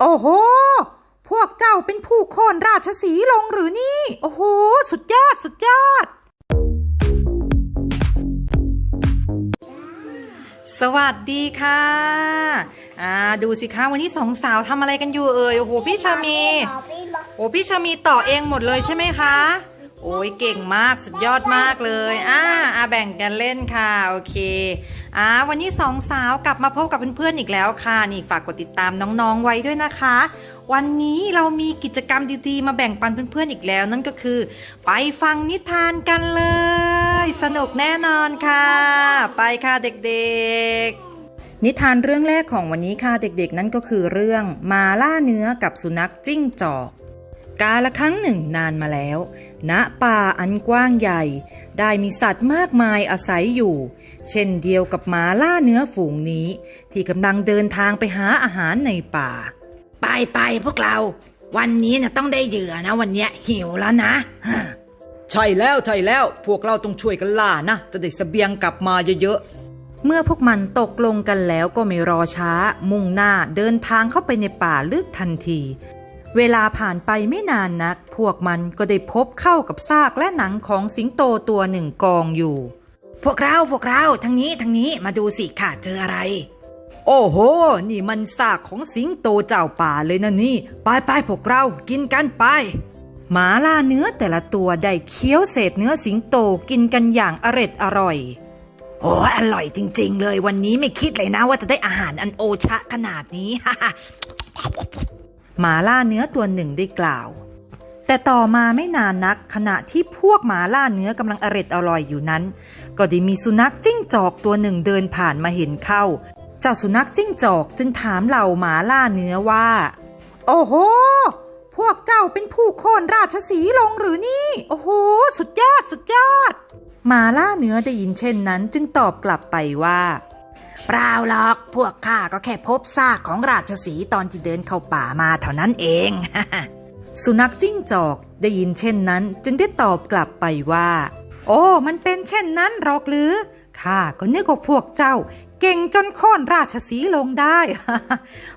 โอ้โห พวกเจ้าเป็นผู้โค่นราชสีหลงหรือนี่ โอ้โห สุดยอด สุดยอด สวัสดีค่ะอ่าดูสิคะวันนี้สองสาวทำอะไรกันอยู่เอ่ย โอ้โห พี่ชามี โอ้พี่ชามีต่อเองหมดเลยใช่ไหมคะ โอ้ยเก่งมาก สุดยอดมากเลย อ่าอ่าแบ่งกันเล่นค่ะ โอเค อ่าวันนี้สองสาวกลับมาพบกับเพื่อนๆอีกแล้วค่ะ นี่ฝากกดติดตามน้องๆไว้ด้วยนะคะ วันนี้เรามีกิจกรรมดีๆ มาแบ่งปันเพื่อนๆอีกแล้ว นั่นก็คือ ไปฟังนิทานกันเลย สนุกแน่นอนค่ะ ไปค่ะเด็กๆนิทานเรื่องแรกของวันนี้ค่ะเด็กๆ นั่นก็คือเรื่องมาล่าเนื้อกับสุนัขจิ้งจอก กาละครั้งหนึ่งนานมาแล้ว ณ ป่าอันกว้างใหญ่ ได้มีสัตว์มากมายอาศัยอยู่ เช่นเดียวกับหมาล่าเนื้อฝูงนี้ ที่กำลังเดินทางไปหาอาหารในป่า ไปไปพวกเรา วันนี้นะต้องได้เหยื่อนะ วันเนี้ยหิวแล้วนะใช่แล้วใช่แล้ว พวกเราต้องช่วยกันล่านะ จะได้สเสบียงกลับมาเยอะๆ เมื่อพวกมันตกลงกันแล้วก็ไม่รอช้า มุ่งหน้าเดินทางเข้าไปในป่าลึกทันที เวลาผ่านไปไม่นานนัก พวกมันก็ได้พบเข้ากับซากและหนังของสิงโตตัวหนึ่งกองอยู่ พวกเราพวกเราทางนี้ทางนี้มาดูสิค่ะเจออะไร โอ้โห นี่มันซากของสิงโตเจ้าป่าเลยนะนี่ ไปไปพวกเรากินกันไป หมาล่าเนื้อแต่ละตัวได้เคี้ยวเศษเนื้อสิงโตกินกันอย่างอร็ดอร่อย โอ้อร่อยจริง ๆ เลยวันนี้ไม่คิดเลยนะว่าจะได้อาหารอันโอชะขนาดนี้ หมาล่าเนื้อตัวหนึ่งได้กล่าว แต่ต่อมาไม่นานนักขณะที่พวกหมาล่าเนื้อกำลังอร็ดอร่อยอยู่นั้น ก็ได้มีสุนัขจิ้งจอกตัวหนึ่งเดินผ่านมาเห็นเข้า เจ้าสุนัขจิ้งจอกจึงถามเหล่าหมาล่าเนื้อว่า โอ้โห พวกเจ้าเป็นผู้โค่นราชสีหลงหรือนี่ โอ้โห สุดยอดสุดยอดหมาล่าเนื้อได้ยินเช่นนั้นจึงตอบกลับไปว่า เปล่าหรอก พวกข้าก็แค่พบซากของราชสีตอนที่เดินเข้าป่ามาเท่านั้นเอง สุนัขจิ้งจอกได้ยินเช่นนั้น จึงได้ตอบกลับไปว่า โอ้ มันเป็นเช่นนั้นหรอกหรือข้าก็นึกว่าพวกเจ้า เก่งจนโค่นราชสีลงได้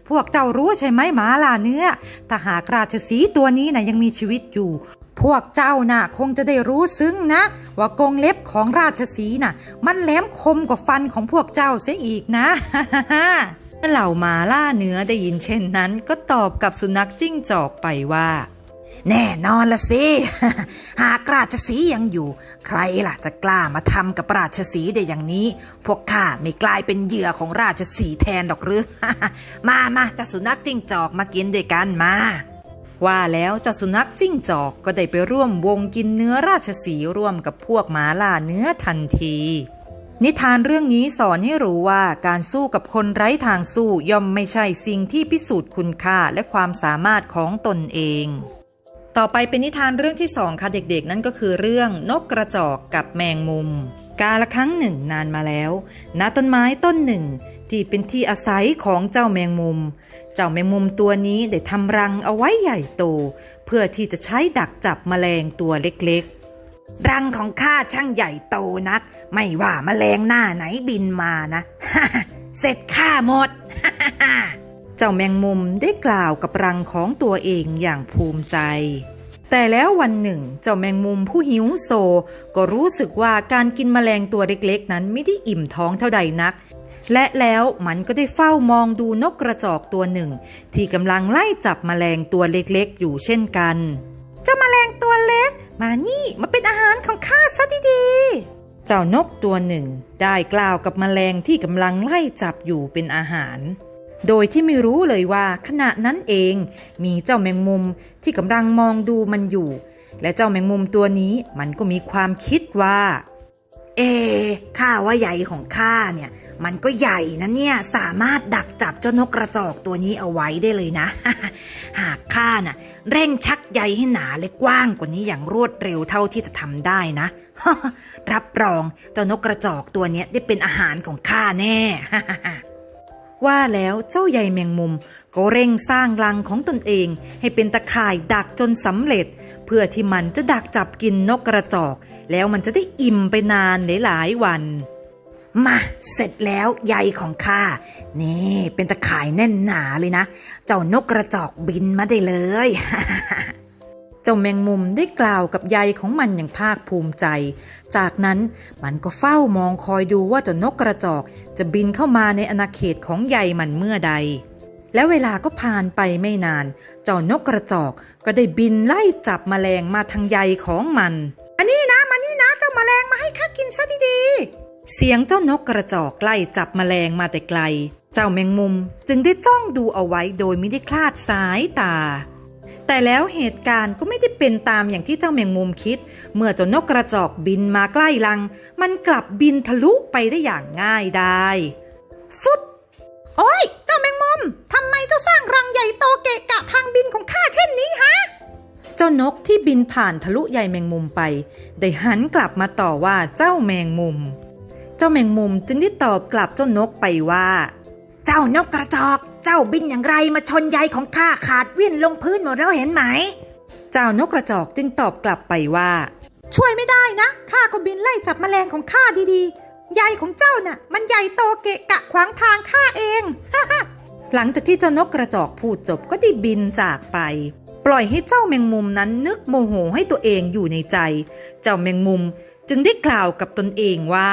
พวกเจ้ารู้ใช่ไหมหมาล่าเนื้อถ้าหากราชสีตัวนี้นะยังมีชีวิตอยู่ พวกเจ้าน่ะคงจะได้รู้ซึ้งนะ ว่ากงเล็บของราชสีน่ะ มันแหลมคมกว่าฟันของพวกเจ้าเสียอีกนะเหล่าหมาล่าเนื้อได้ยินเช่นนั้น ก็ตอบกับสุนัขจิ้งจอกไปว่า แน่นอนละสิ หากราชสียังอยู่ ใครล่ะจะกล้ามาทำกับราชสีได้อย่างนี้ พวกข้าไม่กลายเป็นเหยื่อของราชสีแทนหรอกหรือ มามาจะสุนัขจิ้งจอกมากินด้วยกันมา ว่าแล้วเจ้าสุนัขจิ้งจอกก็ได้ไปร่วมวงกินเนื้อราชสีร่วมกับพวกหมาล่าเนื้อทันที นิทานเรื่องนี้สอนให้รู้ว่าการสู้กับคนไร้ทางสู้ย่อมไม่ใช่สิ่งที่พิสูจน์คุณค่าและความสามารถของตนเองต่อไปเป็นนิทานเรื่องที่สองค่ะเด็กๆ นั่นก็คือเรื่องนกกระจอกกับแมงมุม กาละครั้งหนึ่งนานมาแล้วณต้นไม้ต้นหนึ่ง ที่เป็นที่อาศัยของเจ้าแมงมุม เจ้าแมงมุมตัวนี้ได้ทำรังเอาไว้ใหญ่โต เพื่อที่จะใช้ดักจับแมลงตัวเล็กๆ รังของข้าช่างใหญ่โตนัก ไม่ว่าแมลงหน้าไหนบินมานะเสร็จข้าหมดเจ้าแมงมุมได้กล่าวกับรังของตัวเองอย่างภูมิใจ แต่แล้ววันหนึ่ง เจ้าแมงมุมผู้หิวโซ ก็รู้สึกว่าการกินแมลงตัวเล็กๆ นั้นไม่ได้อิ่มท้องเท่าใดนัก และแล้วมันก็ได้เฝ้ามองดูนกกระจอกตัวหนึ่ง ที่กำลังไล่จับแมลงตัวเล็กๆ อยู่เช่นกัน เจ้าแมลงตัวเล็ก มานี่มาเป็นอาหารของข้าซะดีๆ เจ้านกตัวหนึ่ง ได้กล่าวกับแมลงที่กำลังไล่จับอยู่เป็นอาหาร โดยที่ไม่รู้เลยว่าขณะนั้นเองมีเจ้าแมงมุมที่กำลังมองดูมันอยู่ และเจ้าแมงมุมตัวนี้มันก็มีความคิดว่า เอข้าว่าใหญ่ของข้าเนี่ย มันก็ใหญ่นะเนี่ย สามารถดักจับเจ้านกกระจอกตัวนี้เอาไว้ได้เลยนะ หากข้าน่ะ เร่งชักใยให้หนาและกว้างกว่านี้อย่างรวดเร็วเท่าที่จะทำได้นะ รับรองเจ้านกกระจอกตัวนี้ได้เป็นอาหารของข้าแน่ ว่าแล้วเจ้าใยแมงมุมก็เร่งสร้างรังของตนเอง ให้เป็นตะข่ายดักจนสำเร็จ เพื่อที่มันจะดักจับกินนกกระจอก แล้วมันจะได้อิ่มไปนานหลายๆวัน มาเสร็จแล้วใยของข้า นี่เป็นตะข่ายแน่นหนาเลยนะ เจ้านกกระจอกบินมาได้เลย เจ้าแมงมุมได้กล่าวกับใยของมันอย่างภาคภูมิใจ จากนั้นมันก็เฝ้ามองคอยดูว่าเจ้านกกระจอกจะบินเข้ามาในอาณาเขตของใยมันเมื่อใด และเวลาก็ผ่านไปไม่นาน เจ้านกกระจอกก็ได้บินไล่จับแมลงมาทางใยของมัน อันนี้นะมานี่นะ เจ้าแมลงมาให้ข้ากินซะดีๆ เสียงเจ้านกกระจอกไล่จับแมลงมาแต่ไกล เจ้าแมงมุมจึงได้จ้องดูเอาไว้โดยไม่ได้คลาดสายตา แต่แล้วเหตุการณ์ก็ไม่ได้เป็นตามอย่างที่เจ้าแมงมุมคิด เมื่อเจ้านกกระจอกบินมาใกล้รัง มันกลับบินทะลุไปได้อย่างง่ายได้ฟุดโอ้ย เจ้าแมงมุมทำไมเจ้าสร้างรังใหญ่โตเกะกะทางบินของข้าเช่นนี้ฮะเจ้านกที่บินผ่านทะลุใยแมงมุมไป ได้หันกลับมาต่อว่าเจ้าแมงมุม จ้าแมงมุมจึงได้ตอบกลับเจ้านกไปว่า เจ้านกกระจอก เจ้าบินอย่างไรมาชนใยของข้าขาดวิ่นลงพื้นหมดแล้วเห็นไหม เจ้านกกระจอกจึงตอบกลับไปว่า ช่วยไม่ได้นะข้าก็บินไล่จับแมลงของข้าดีๆ ใยของเจ้าน่ะ มันใหญ่โตเกะกะขวางทางข้าเองหลังจากที่เจ้านกกระจอกพูดจบก็ได้บินจากไป ปล่อยให้เจ้าแมงมุมนั้นนึกโมโหให้ตัวเองอยู่ในใจ เจ้าแมงมุมจึงได้กล่าวกับตนเองว่า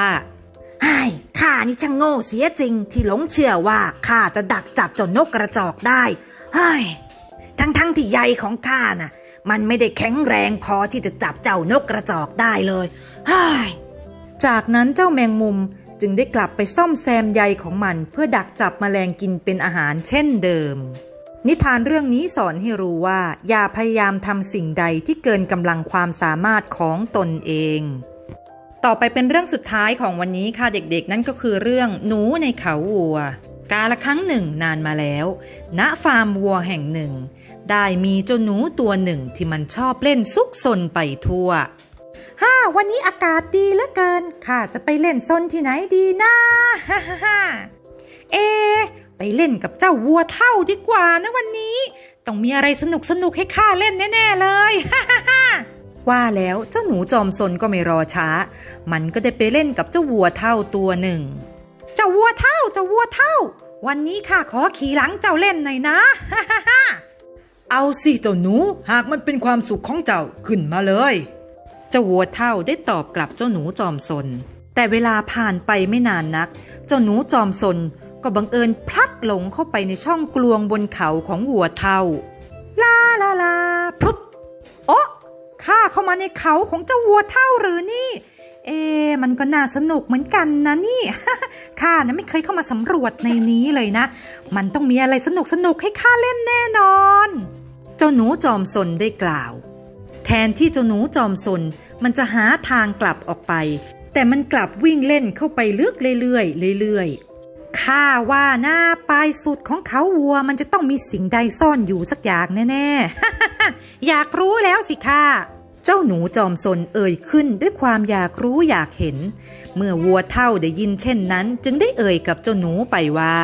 ไอ้ข้านี่ช่างโง่เสียจริงที่หลงเชื่อว่าข้าจะดักจับเจ้านกกระจอกได้เฮ้ยทั้งทั้งที่ใยของข้าน่ะ มันไม่ได้แข็งแรงพอที่จะจับเจ้านกกระจอกได้เลยเฮ้ยจากนั้นเจ้าแมงมุมจึงได้กลับไปซ่อมแซมใยของมันเพื่อดักจับแมลงกินเป็นอาหารเช่นเดิม นิทานเรื่องนี้สอนให้รู้ว่า อย่าพยายามทำสิ่งใดที่เกินกำลังความสามารถของตนเอง ต่อไปเป็นเรื่องสุดท้ายของวันนี้ค่ะเด็กๆ นั่นก็คือเรื่องหนูในเขาวัว กาละครั้งหนึ่งนานมาแล้ว ณฟาร์มวัวแห่งหนึ่ง ได้มีเจ้าหนูตัวหนึ่งที่มันชอบเล่นซุกซนไปทั่วฮ่าวันนี้อากาศดีเหลือเกินข้าจะไปเล่นซนที่ไหนดีนะฮ่าฮ่าเอ ไปเล่นกับเจ้าวัวเท่าดีกว่านะวันนี้ ต้องมีอะไรสนุกสนุกให้ข้าเล่นแน่ ๆ เลยฮ่าฮ่า ว่าแล้วเจ้าหนูจอมซนก็ไม่รอช้า มันก็ได้ไปเล่นกับเจ้าวัวเท่าตัวหนึ่ง เจ้าวัวเท่าเจ้าวัวเท่า วันนี้ข้าขอขี่หลังเจ้าเล่นหน่อยนะฮ่าฮ่าฮ่าเอาสิเจ้าหนูหากมันเป็นความสุขของเจ้าขึ้นมาเลย เจ้าวัวเท่าได้ตอบกลับเจ้าหนูจอมซน แต่เวลาผ่านไปไม่นานนัก เจ้าหนูจอมซนก็บังเอิญพลัดหลงเข้าไปในช่องกลวงบนเขาของวัวเท่า ลาลาลา ข้าเข้ามาในเขาของเจ้าวัวเท่าหรือนี่ เอ๊มันก็น่าสนุกเหมือนกันนะนี่ข้านะไม่เคยเข้ามาสำรวจในนี้เลยนะ มันต้องมีอะไรสนุกสนุกให้ข้าเล่นแน่นอน เจ้าหนูจอมซนได้กล่าว แทนที่เจ้าหนูจอมซนมันจะหาทางกลับออกไป แต่มันกลับวิ่งเล่นเข้าไปลึกเรื่อยๆเรื่อยๆข้าว่าหน้าปลายสุดของเขาวัวมันจะต้องมีสิ่งใดซ่อนอยู่สักอย่างแน่ๆ อยากรู้แล้วสิค่ะเจ้าหนูจอมซนเอ่ยขึ้นด้วยความอยากรู้อยากเห็น เมื่อวัวเท่าได้ยินเช่นนั้น จึงได้เอ่ยกับเจ้าหนูไปว่า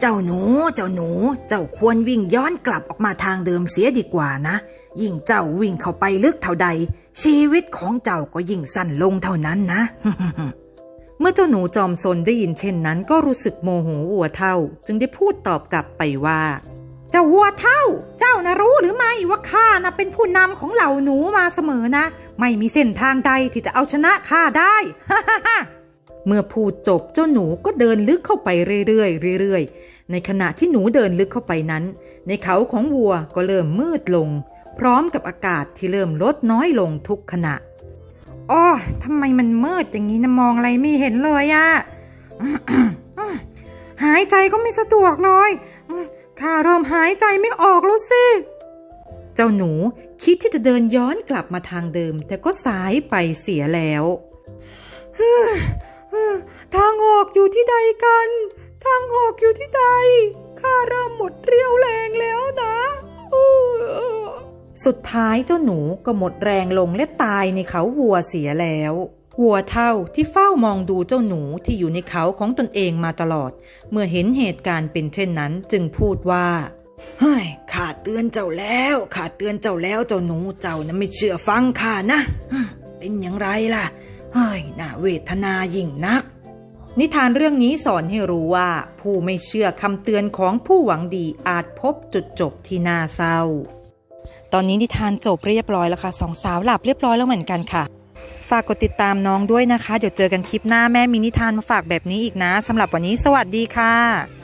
เจ้าหนู เจ้าหนู เจ้าควรวิ่งย้อนกลับออกมาทางเดิมเสียดีกว่านะ ยิ่งเจ้าวิ่งเข้าไปลึกเท่าใด ชีวิตของเจ้าก็ยิ่งสั้นลงเท่านั้นนะเมื่อเจ้าหนูจอมซนได้ยินเช่นนั้นก็รู้สึกโมโหวัวเท่า จึงได้พูดตอบกลับไปว่า เจ้าวัวเท่า เจ้านะรู้หรือไม่ว่าข้านะเป็นผู้นำของเหล่าหนูมาเสมอนะ ไม่มีเส้นทางใดที่จะเอาชนะข้าได้เมื่อพูดจบเจ้าหนูก็เดินลึกเข้าไปเรื่อยๆเรื่อยๆ ในขณะที่หนูเดินลึกเข้าไปนั้น ในเขาของวัวก็เริ่มมืดลง พร้อมกับอากาศที่เริ่มลดน้อยลงทุกขณะอ๋อทำไมมันมืดอย่างนี้นะมองอะไรไม่เห็นเลยอะหายใจก็ไม่สะดวกเลย ข้าเริ่มหายใจไม่ออกแล้วสิ เจ้าหนูคิดที่จะเดินย้อนกลับมาทางเดิม แต่ก็สายไปเสียแล้วทางออกอยู่ที่ใดกัน ทางออกอยู่ที่ใด ข้าเริ่มหมดเรี่ยวแรงแล้วนะสุดท้ายเจ้าหนูก็หมดแรงลงและตายในเขาวัวเสียแล้ว วัวเท่าที่เฝ้ามองดูเจ้าหนูที่อยู่ในเขาของตนเองมาตลอด เมื่อเห็นเหตุการณ์เป็นเช่นนั้นจึงพูดว่าเฮ้ยข้าเตือนเจ้าแล้วข้าเตือนเจ้าแล้วเจ้าหนูเจ้านะไม่เชื่อฟังข้านะฮึเป็นอย่างไรล่ะเฮ้ยน่าเวทนายิ่งนัก นิทานเรื่องนี้สอนให้รู้ว่า ผู้ไม่เชื่อคำเตือนของผู้หวังดีอาจพบจุดจบที่น่าเศร้า ตอนนี้นิทานจบเรียบร้อยแล้วค่ะสองสาวหลับเรียบร้อยแล้วเหมือนกันค่ะ ฝากกดติดตามน้องด้วยนะคะ เดี๋ยวเจอกันคลิปหน้าแม่มีนิทานมาฝากแบบนี้อีกนะสำหรับวันนี้สวัสดีค่ะ